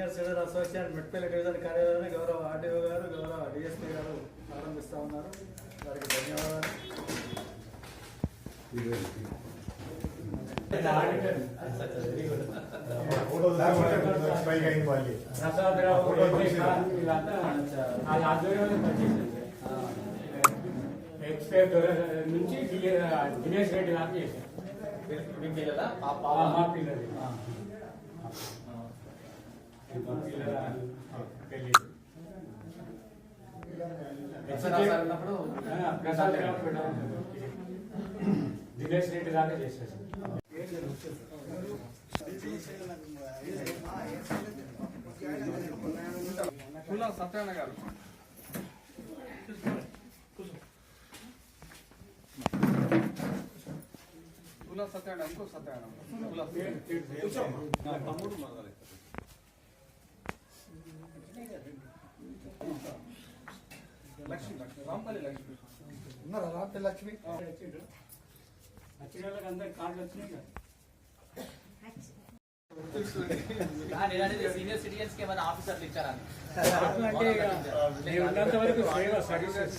Senior civil association Metpalli division కార్యాలయాన్ని గౌరవ RDO గారు గౌరవ డిఎస్పీ గారు ప్రారంభిస్తూ ఉన్నారు వారికి ధన్యవాదాలు ఎక్స్పైర్ నుంచి దినేష్ రెడ్డి దాకా చేశారు పిల్లల మా పిల్లలు మా పిల్లల పెళ్ళి ఉన్నప్పుడు ఆ, ప్రసాదరావు కూడా దినేష్ రెడ్డి దాకా కుల సత్యనారాయణ గారు సత్యనారాయణ ఇంకో సత్యనారాయణ తమ్ముడు మొదలై లక్ష్మి లక్ష్మి రాంపల్లి లక్ష్మి ఉన్నారా రాత్రి లక్ష్మి వచ్చిన వాళ్ళకి అందరికి కార్డులు వచ్చినాయి కదా. సీనియర్ సిటిజన్స్కి ఏమైనా ఆఫీసర్లు ఇచ్చారని అంటే ఇక నేను ఉన్నంత వరకు సేవ సర్వీసెస్.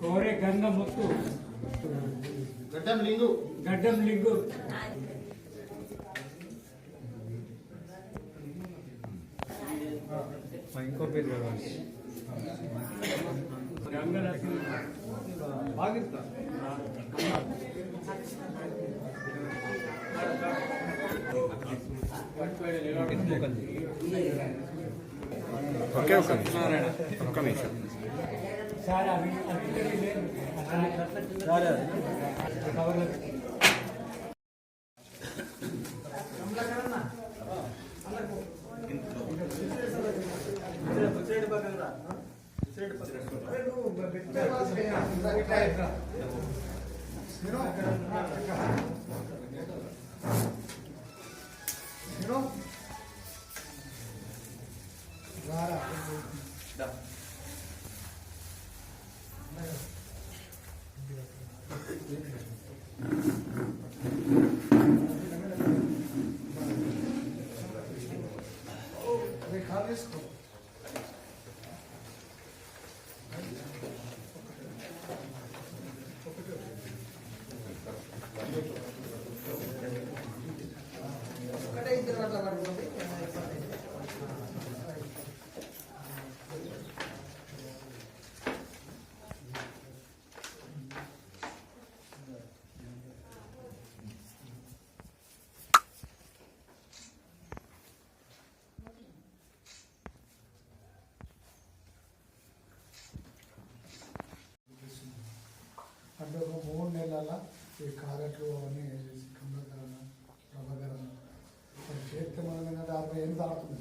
కోరే గంగముత్తు గడ్డం లింగు. గడ్డం లింగు. ఇంకో పేరు చదవాలి గంగలక్ష్మి భాగిస్తా ఒకే ఒక్క నిమిషం ఒక్క నిమిషం సార్ అవి ఏళ్ళు దాటుతుంది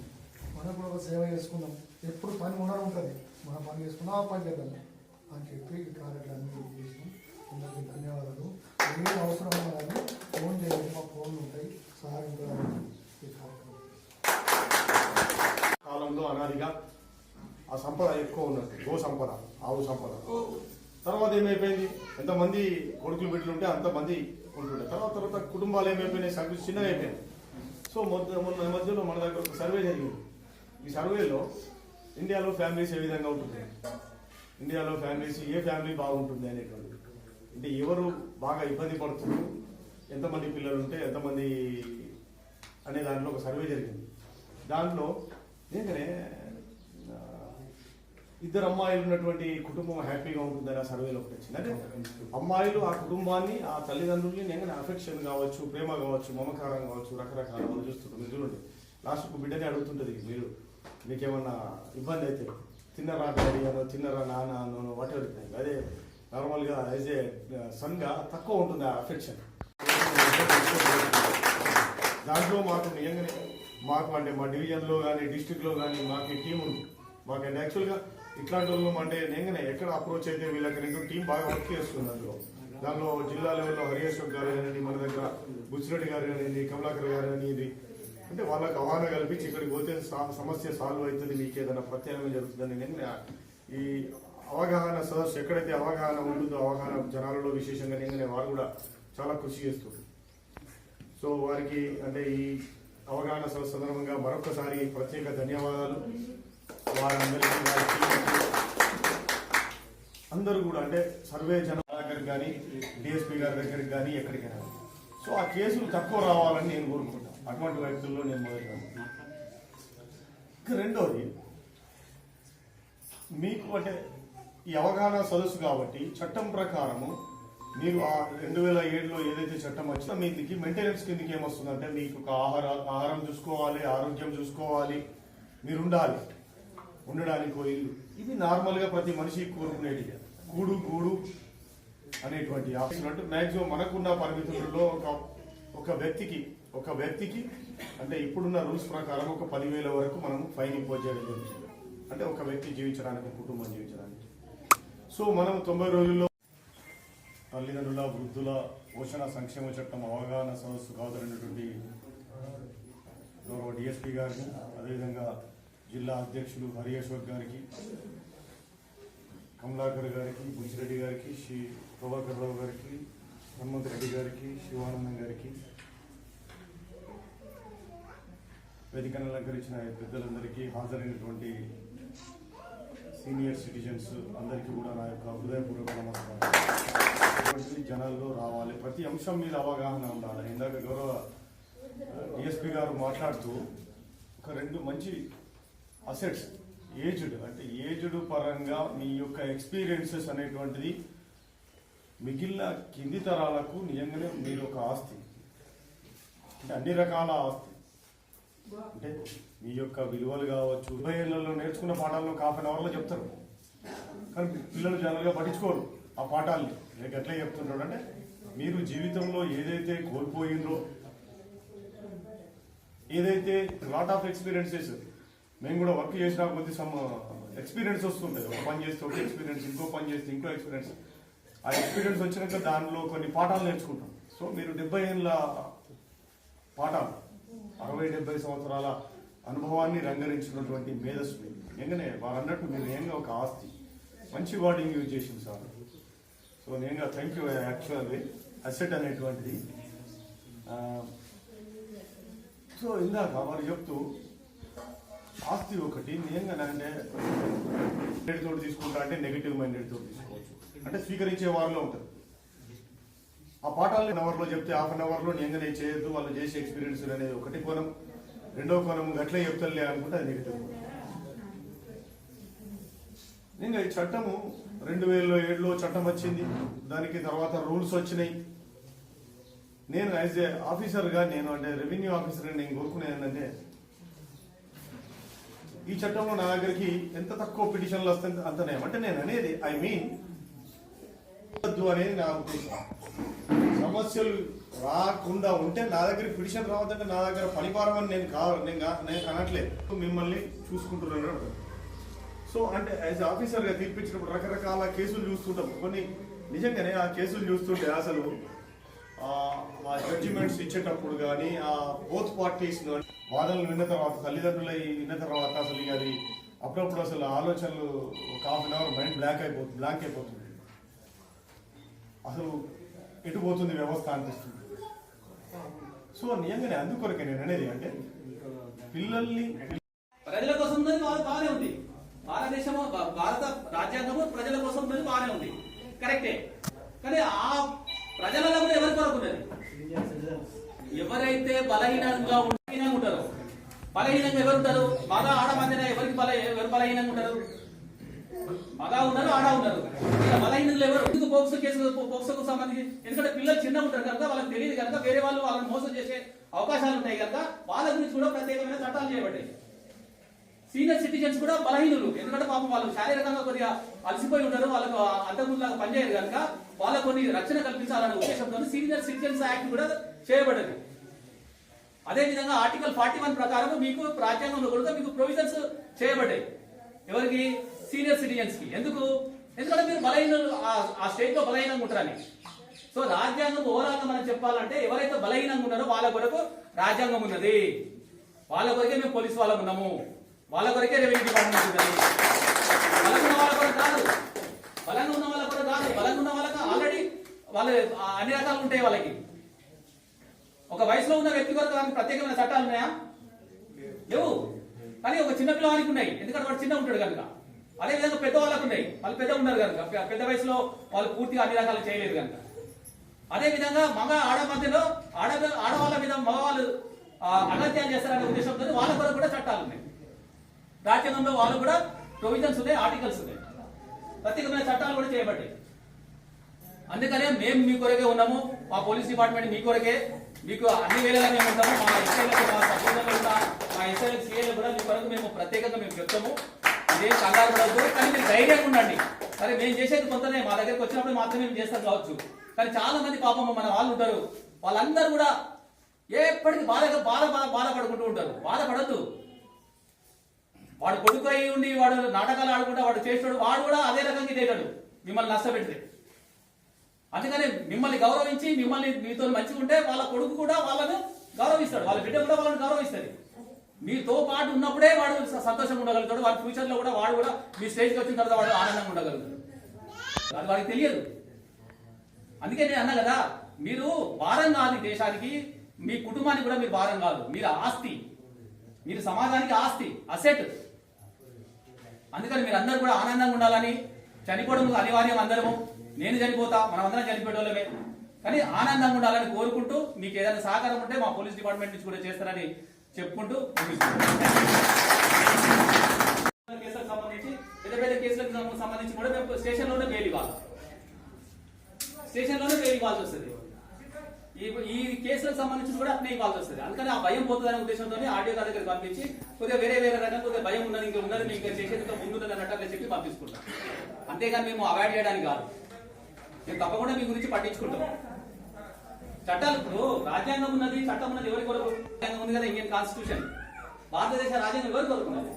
మనం కూడా ఒక సేవ చేసుకుందాం. ఎప్పుడు పని ఉండడం ఉంటుంది. మనం పని చేసుకున్నాం ఆ పని చేద్దాం. అని చెప్పి ఈ అన్నీ చేసినాం. అందరికీ ధన్యవాదాలు. ఏం అవసరం కానీ ఫోన్ చేయండి. మా ఫోన్లు ఉంటాయి. ఈ కార్యక్రమం కాలంలో అనాదిగా ఆ సంపద ఎక్కువ ఉన్నట్టు. గో సంపద ఆవు సంపద. తర్వాత ఏమైపోయింది? ఎంతమంది కొడుకులు బిడ్డలు ఉంటే అంతమంది ఉంటుండే తర్వాత తర్వాత కుటుంబాలు ఏమైపోయినాయి? సర్వీస్ చిన్నగా అయిపోయింది సో మొత్తం మొన్న మధ్యలో మన దగ్గర ఒక సర్వే జరిగింది. ఈ సర్వేలో ఇండియాలో ఫ్యామిలీస్ ఏ విధంగా ఉంటుంది? ఇండియాలో ఫ్యామిలీస్ ఏ ఫ్యామిలీ బాగుంటుంది అనేటువంటి అంటే ఎవరు బాగా ఇబ్బంది పడుతున్నారు? ఎంతమంది పిల్లలు ఉంటే ఎంతమంది అనే దాంట్లో ఒక సర్వే జరిగింది. దాంట్లో ఏంటనే ఇద్దరు అమ్మాయిలు ఉన్నటువంటి కుటుంబం హ్యాపీగా ఉంటుందని ఆ సర్వేలో ఒకటి వచ్చింది. అంటే అమ్మాయిలు ఆ కుటుంబాన్ని ఆ తల్లిదండ్రుల్ని నేను అఫెక్షన్ కావచ్చు ప్రేమ కావచ్చు మమకారం కావచ్చు రకరకాల వాళ్ళు చూస్తుంటారు. మీరు చూడండి. లాస్ట్కు బిడ్డనే అడుగుతుంటది మీరు మీకేమన్నా ఇబ్బంది అయితే తిన్నరా డాడీ అనో తిన్నరా నాన్న అనో వాట్ ఎవర్ అదే నార్మల్గా యాజ్ ఏ సన్గా తక్కువ ఉంటుంది ఆ అఫెక్షన్ దాంట్లో మాకు నిజంగానే మాకు అంటే మా డివిజన్లో కానీ డిస్టిక్లో కానీ మాకు టీం ఉంది మాకు అంటే యాక్చువల్గా ఇట్లాంటి వాళ్ళు అంటే నేనే ఎక్కడ అప్రోచ్ అయితే వీళ్ళకి రెండు టీం బాగా వర్క్ చేస్తుంది అందులో. దానిలో జిల్లా లెవెల్లో హరియేశ్వర్ గారు కానివ్వండి మన దగ్గర బుచ్చిరెడ్డి గారు కానివ్వండి కమలాకర్ గారు కానివ్వండి అంటే వాళ్ళకి అవగాహన కల్పించి ఇక్కడికి పోతే సా- సమస్య సాల్వ్ అవుతుంది మీకు ఏదైనా ప్రత్యామ్నాయం జరుగుతుందని నేను ఈ అవగాహన సదస్సు ఎక్కడైతే అవగాహన ఉంటుందో అవగాహన జనాలలో విశేషంగా నేను వారు కూడా చాలా కృషి చేస్తుంది సో వారికి అంటే ఈ అవగాహన సదస్సు సందర్భంగా మరొకసారి ప్రత్యేక ధన్యవాదాలు. వారందరికీ అందరూ కూడా అంటే సర్వే జన దగ్గరికి కానీ డిఎస్పీ గారి దగ్గరికి కానీ ఎక్కడికైనా సో ఆ కేసులు తక్కువ రావాలని నేను కోరుకుంటాను అటువంటి వ్యక్తుల్లో నేను మొదలుపెట్టాను ఇక రెండోది మీకు అంటే ఈ అవగాహన సదస్సు కాబట్టి చట్టం ప్రకారము మీరు ఆ రెండు వేల ఏడులో ఏదైతే చట్టం వచ్చినా మీ మెయింటెనెన్స్ కిందకి ఏమొస్తుందంటే మీకు ఒక ఆహార ఆహారం చూసుకోవాలి ఆరోగ్యం చూసుకోవాలి మీరు ఉండాలి. ఉండడానికి ఓ ఇల్లు ఇది నార్మల్గా ప్రతి మనిషి కోరుకునేది. కూడు గూడు అనేటువంటి ఆప్షన్ అంటే మ్యాక్సిమం మనకున్న పరిమితుల్లో ఒక ఒక వ్యక్తికి ఒక వ్యక్తికి అంటే ఇప్పుడున్న రూల్స్ ప్రకారం ఒక పదివేల వరకు మనం ఫైన్ ఇంపోజ్ చేయడం జరుగుతుంది అంటే ఒక వ్యక్తి జీవించడానికి కుటుంబం జీవించడానికి. సో మనం తొంభై రోజుల్లో తల్లిదండ్రుల వృద్ధుల పోషణ సంక్షేమ చట్టం అవగాహన సదస్సు కాదు గౌరవ డిఎస్పీ గారిని అదేవిధంగా జిల్లా అధ్యక్షులు హరియేశ్వర్ గారికి కమలాకర్ గారికి బుచ్చిరెడ్డి గారికి శ్రీ ప్రభాకర్ రావు గారికి హనుమంత్ రెడ్డి గారికి శివానందం గారికి వేదికను అలంకరించిన పెద్దలందరికీ హాజరైనటువంటి సీనియర్ సిటిజన్స్ అందరికీ కూడా నా యొక్క హృదయపూర్వక నమస్కారం జనాల్లో రావాలి. ప్రతి అంశం మీద అవగాహన ఉండాలి. ఇందాక గౌరవ డిఎస్పి గారు మాట్లాడుతూ ఒక రెండు మంచి అసెట్స్ ఏజ్డ్ అంటే ఏజ్డ్ పరంగా మీ యొక్క ఎక్స్పీరియన్సెస్ అనేటువంటిది మిగిలిన కింది తరాలకు నిజంగానే మీరు ఒక ఆస్తి. అంటే అన్ని రకాల ఆస్తి. అంటే మీ యొక్క విలువలు కావచ్చు ఇరవై నేర్చుకున్న పాఠాలను ఒక హాఫ్ అన్ అవర్లో చెప్తారు. కానీ పిల్లలు జనరల్గా పట్టించుకోరు ఆ పాఠాలని. మీకు ఎట్లా చెప్తుంటాడు అంటే మీరు జీవితంలో ఏదైతే కోల్పోయిందో ఏదైతే లాట్ ఆఫ్ ఎక్స్పీరియన్సెస్ మేము కూడా వర్క్ చేసినా కొద్ది సమ్ uh, ఎక్స్పీరియన్స్ వస్తుంటుంది ఒక పని చేస్తే ఒక ఎక్స్పీరియన్స్ ఇంకో పని చేస్తే ఇంకో ఎక్స్పీరియన్స్ ఆ ఎక్స్పీరియన్స్ వచ్చినాక దానిలో కొన్ని పాఠాలు నేర్చుకుంటాం. సో మీరు డెబ్బై ఏళ్ళ పాఠాలు అరవై డెబ్బై సంవత్సరాల అనుభవాన్ని రంగరించినటువంటి మేధస్సుని ఎంగనే వారు అన్నట్టు మీరు ఏంగా ఒక ఆస్తి. మంచి వాడింగ్ యూజ్ చేసింది సార్. సో నేను థ్యాంక్ యూ యాక్చువల్లీ అసెట్ అనేటువంటిది. సో ఇందాక వారు చెప్తూ ఆస్తి ఒకటి నేను అంటే మైండెడ్ తోటి తీసుకుంటా అంటే నెగిటివ్ మైండెడ్ తోటి తీసుకోవచ్చు. అంటే స్వీకరించే వారిలో ఉంటుంది ఆ పాఠాలు అవర్లో చెప్తే హాఫ్ అన్ అవర్లో నేను నేను చేయొద్దు వాళ్ళు చేసే ఎక్స్పీరియన్స్ అనేది ఒకటి కోణం. రెండో కోణం గట్లే చెప్తారులే అనుకుంటే అది నెగిటివ్ ఇంకా ఈ చట్టము రెండు వేల ఏడులో చట్టం వచ్చింది. దానికి తర్వాత రూల్స్ వచ్చినాయి. నేను యాజ్ ఏ ఆఫీసర్గా నేను అంటే రెవెన్యూ ఆఫీసర్ నేను కోరుకునేది ఏంటంటే ఈ చట్టంలో నా దగ్గరికి ఎంత తక్కువ పిటిషన్లు వస్తాయి అంతనే అంటే నేను అనేది ఐ మీన్ వద్దు అనేది నా ఉద్దేశం. సమస్యలు రాకుండా ఉంటే నా దగ్గర పిటిషన్ రావద్దంటే నా దగ్గర పనిభారం అని నేను కావాలి నేను నేను అనట్లేదు. మిమ్మల్ని చూసుకుంటున్నాను సో అంటే యాజ్ ఆఫీసర్గా తీర్పించినప్పుడు రకరకాల కేసులు చూస్తుంటాం. కొన్ని నిజంగానే ఆ కేసులు చూస్తుంటే అసలు ఆ జడ్జిమెంట్స్ ఇచ్చేటప్పుడు కానీ ఆ బోత్ పార్టీస్ వాదనలు విన్న తర్వాత తల్లిదండ్రులు విన్న తర్వాత అసలు అది అప్పుడప్పుడు అసలు ఆలోచనలు ఒక half an hour mind block అయిపోతుంది బ్లాంక్ అయిపోతుంది. అసలు ఎటు పోతుంది వ్యవస్థ అనిపిస్తుంది. సో నిజంగానే అందుకొరకే నేను అనేది అంటే పిల్లల్ని బలహీనంగా బలహీనంగా ఉంటారు. బలహీనంగా ఎవరు ఉంటారు? బాగా ఆడ మధ్యన ఎవరికి బల ఎవరు బలహీనంగా ఉంటారు? బాగా ఉన్నారు ఆడ ఉన్నారు. బలహీనంలో ఎవరు? ఎందుకు పోక్సో కేసు పోక్సోకు సంబంధించి? ఎందుకంటే పిల్లలు చిన్న ఉంటారు కనుక వాళ్ళకి తెలియదు కనుక వేరే వాళ్ళు వాళ్ళని మోసం చేసే అవకాశాలు ఉంటాయి కనుక వాళ్ళ గురించి కూడా ప్రత్యేకమైన చట్టాలు చేయబడ్డాయి. సీనియర్ సిటిజన్స్ కూడా బలహీనులు. ఎందుకంటే పాపం వాళ్ళు శారీరకంగా కొద్దిగా అలసిపోయి ఉంటారు వాళ్ళకు అంతకుముందులాగా పనిచేయరు కనుక వాళ్ళకు కొన్ని రక్షణ కల్పించాలనే ఉద్దేశంతో సీనియర్ సిటిజన్స్ యాక్ట్ కూడా చేయబడింది అదే విధంగా ఆర్టికల్ ఫార్టీ వన్ ప్రకారం మీకు రాజ్యాంగంలో కూడా మీకు ప్రొవిజన్స్ చేయబడ్డాయి. ఎవరికి? సీనియర్ సిటిజన్స్కి. ఎందుకు? ఎందుకంటే మీరు బలహీన ఆ స్టేట్లో బలహీనంగా ఉంటారని. సో రాజ్యాంగం ఓవరాల్గా మనం చెప్పాలంటే ఎవరైతే బలహీనంగా ఉన్నారో వాళ్ళ కొరకు రాజ్యాంగం ఉన్నది. వాళ్ళ కొరకే మేము పోలీసు వాళ్ళం ఉన్నాము. వాళ్ళ కొరకే రెవెన్యూ డిపార్ట్మెంట్ ఉన్నది బలంగా ఉన్న వాళ్ళ కొరకు కాదు. బలంగా ఉన్న వాళ్ళ కొరకు కాదు. బలంగా ఉన్న వాళ్ళకి ఆల్రెడీ వాళ్ళ అన్ని రకాలు ఉంటాయి వాళ్ళకి. ఒక వయసులో ఉన్న వ్యక్తి కొరకు దానికి ప్రత్యేకమైన చట్టాలు ఉన్నాయా? లేవు. కానీ ఒక చిన్న పిల్లవానికి ఉన్నాయి. ఎందుకంటే వాడు చిన్న ఉంటాడు కనుక. అదే విధంగా పెద్దవాళ్ళకు ఉన్నాయి. వాళ్ళు పెద్ద ఉన్నారు కనుక. పెద్ద వయసులో వాళ్ళు పూర్తిగా అన్ని రకాలు చేయలేదు కనుక. అదే విధంగా మగ ఆడ మధ్యలో ఆడ ఆడవాళ్ళ మీద మగవాళ్ళు ఆ, అగత్యాలు చేస్తారనే ఉద్దేశంతో వాళ్ళ కొరకు కూడా చట్టాలు ఉన్నాయి. రాజ్యాంగంలో వాళ్ళు కూడా ప్రొవిజన్స్ ఉన్నాయి ఆర్టికల్స్ ఉన్నాయి. ప్రత్యేకమైన చట్టాలు కూడా చేయబడ్డాయి. అందుకనే మేము మీ కొరకే ఉన్నాము మా పోలీస్ డిపార్ట్మెంట్ మీ కొరకే. మీకు అన్ని వేళలా మేము ఉంటాము. మా ఎస్ఐలకు మా సభ్యులకు కూడా మా ఎస్ఐలకు సీఏలకు కూడా మీ కొరకు మేము ప్రత్యేకంగా మేము చెప్తాము. ఇదేం కంగారు కానీ మీరు ధైర్యంగా ఉండండి. సరే మేము చేసేది కొంతనే. మా దగ్గరకు వచ్చినప్పుడు మాత్రమే మేము చేస్తాం కావచ్చు. కానీ చాలా మంది పాపం మన వాళ్ళు ఉంటారు. వాళ్ళందరూ కూడా ఎప్పటికీ బాధగా బాధ బాధ బాధపడుకుంటూ ఉంటారు. బాధపడద్దు వాడు కొడుకు అయి ఉండి వాడు నాటకాలు ఆడుకుంటా వాడు చేసాడు వాడు కూడా అదే రకంగా ఇదేటాడు మిమ్మల్ని నష్టపెడితే. అందుకని మిమ్మల్ని గౌరవించి మిమ్మల్ని మీతో మంచిగా ఉంటే వాళ్ళ కొడుకు కూడా వాళ్ళను గౌరవిస్తాడు. వాళ్ళ బిడ్డ కూడా వాళ్ళని గౌరవిస్తుంది. మీతో పాటు ఉన్నప్పుడే వాడు సంతోషంగా ఉండగలుగుతాడు. వాడి ఫ్యూచర్లో కూడా వాడు కూడా మీ స్టేజ్కి వచ్చిన తర్వాత వాడు ఆనందంగా ఉండగలుగుతాడు. అది వాడికి తెలియదు. అందుకే నేను అన్నా కదా మీరు భారం కాదు దేశానికి మీ కుటుంబానికి కూడా మీరు భారం కాదు. మీరు ఆస్తి. మీరు సమాజానికి ఆస్తి అసెట్ అందుకని మీరు అందరు కూడా ఆనందంగా ఉండాలని చనిపోవడం అనివార్యం అందరము. నేను చనిపోతా మనం అందరం చనిపోయేటోళ్ళమే. కానీ ఆనందంగా ఉండాలని కోరుకుంటూ మీకు ఏదైనా సహకారం ఉంటే మా పోలీస్ డిపార్ట్మెంట్ నుంచి కూడా చేస్తారని చెప్పుకుంటూ కేసులకు సంబంధించి పెద్ద పెద్ద కేసులకు సంబంధించి కూడా మేము స్టేషన్లోనే బెయిల్ ఇవ్వాలి. స్టేషన్లోనే బెయిల్ ఇవ్వాల్సి వస్తుంది. ఈ ఈ కేసులకు సంబంధించి కూడా అట్నే ఇవ్వాల్సి వస్తుంది. అందుకని ఆ భయం పోతుందనే ఉద్దేశంతో ఆడియో గారి దగ్గర పంపించి కొద్దిగా వేరే వేరే రకంగా కొద్దిగా భయం ఉన్నది ఇంకా ఉన్నది మీకు చేసేది ఇంకా ముందున్నది అన్నట్టు చెప్పి పంపించుకుంటాం. అంతేగాని మేము అవాయిడ్ చేయడానికి కాదు. మేము తప్పకుండా మీ గురించి పట్టించుకుంటాం. చట్టాలు ఇప్పుడు రాజ్యాంగం ఉన్నది చట్టం ఉన్నది ఎవరి కొరకు రాజ్యాంగం ఉంది కదా ఇండియన్ కాన్స్టిట్యూషన్ భారతదేశ రాజ్యాంగం ఎవరి కొరకు ఉన్నది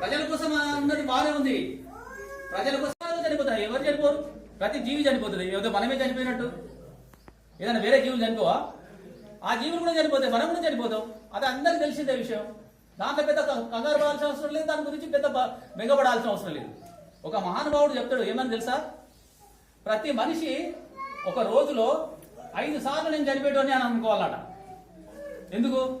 ప్రజల కోసం ఉన్నది బాగానే ఉంది. ప్రజల కోసం చనిపోతారు? ఎవరు చనిపోరు? ప్రతి జీవి చనిపోతుంది. ఏదో మనమే చనిపోయినట్టు. ఏదైనా వేరే జీవులు చనిపోవా? ఆ జీవులు కూడా చనిపోతాయి మనం కూడా చనిపోతాం. అది అందరికి తెలిసిందే విషయం. దాంట్లో పెద్ద కంగారు పడాల్సిన అవసరం లేదు దాని గురించి పెద్ద మెగపడాల్సిన అవసరం లేదు. ఒక మహానుభావుడు చెప్తాడు ఏమని తెలుసా? ప్రతి మనిషి ఒక రోజులో ఐదు సార్లు నేను చనిపోయేటోని అని అనుకోవాలట. ఎందుకు?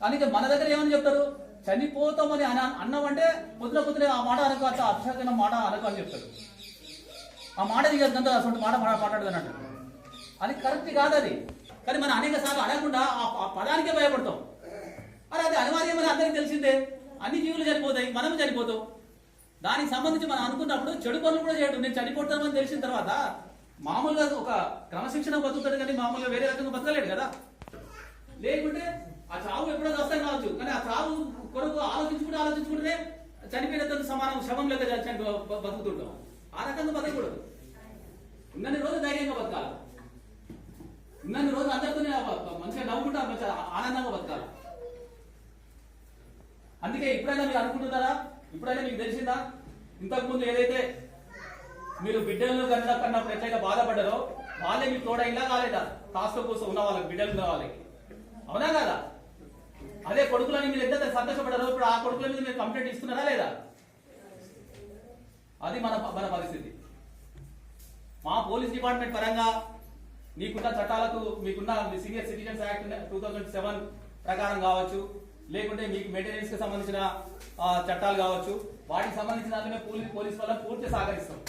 కానీ మన దగ్గర ఏమని చెప్తారు? చనిపోతామని అని అన్నం అంటే పొద్దున పొద్దున ఆ మాట అనుకో అంత మాట అనక అని చెప్తాడు. ఆ మాట దిగదంతా అటువంటి మాట మాట మాట్లాడదు అన్నట్టు. అది కరెక్ట్ కాదు అది. కానీ మనం అనేక సార్లు అడగకుండా ఆ ఆ పదానికే భయపడతాం. అరే అది అనివార్యమని అందరికీ తెలిసిందే. అన్ని జీవులు చనిపోతాయి మనం చనిపోతాం. దానికి సంబంధించి మనం అనుకున్నప్పుడు చెడు పనులు కూడా చేయడం నేను చనిపోతామని తెలిసిన తర్వాత మామూలుగా ఒక క్రమశిక్షణ బతుకుతాడు కానీ మామూలుగా వేరే రకంగా బతకలేడు కదా. లేకుంటే ఆ చావు ఎప్పుడో వస్తాయి కావచ్చు. కానీ ఆ చావు కొరకు ఆలోచించుకుంటే ఆలోచించుకుంటే చనిపోయినంత సమానం శవం లేక చని- బతుకుతుంటాం. ఆ రకంగా బతకూడదు. ఉన్నన్ని రోజు ధైర్యంగా బతకాలి. ఉన్నన్ని రోజు అందరితోనే మంచిగా నవ్వుకుంటా మంచిగా ఆనందంగా బతకాలి. అందుకే ఇప్పుడైనా మీరు అనుకుంటున్నారా? ఇప్పుడైనా మీకు తెలిసిందా? ఇంతకు ముందు ఏదైతే మీరు బిడ్డలను కన్నా కన్నప్పుడు ఎట్లయితే బాధపడ్డారో వాళ్ళే మీకు తోడ కాలేదా? కాస్త కోసం ఉన్న వాళ్ళకి బిడ్డలు ఉన్న వాళ్ళకి. అవునా కదా? అదే కొడుకులని మీరు ఎంత సంతోషపడ్డారో ఇప్పుడు ఆ కొడుకుల మీద మీరు కంప్లైంట్ ఇస్తున్నారా లేదా? అది మన మన పరిస్థితి. మా పోలీస్ డిపార్ట్మెంట్ పరంగా మీకున్న చట్టాలకు మీకున్న senior citizens act two thousand seven ప్రకారం కావచ్చు లేకుంటే మీకు మెయింటెనెన్స్కి సంబంధించిన చట్టాలు కావచ్చు. వాటికి సంబంధించిన అందులో పోలీస్ పోలీస్ వల్ల పూర్తి సహకరిస్తాం.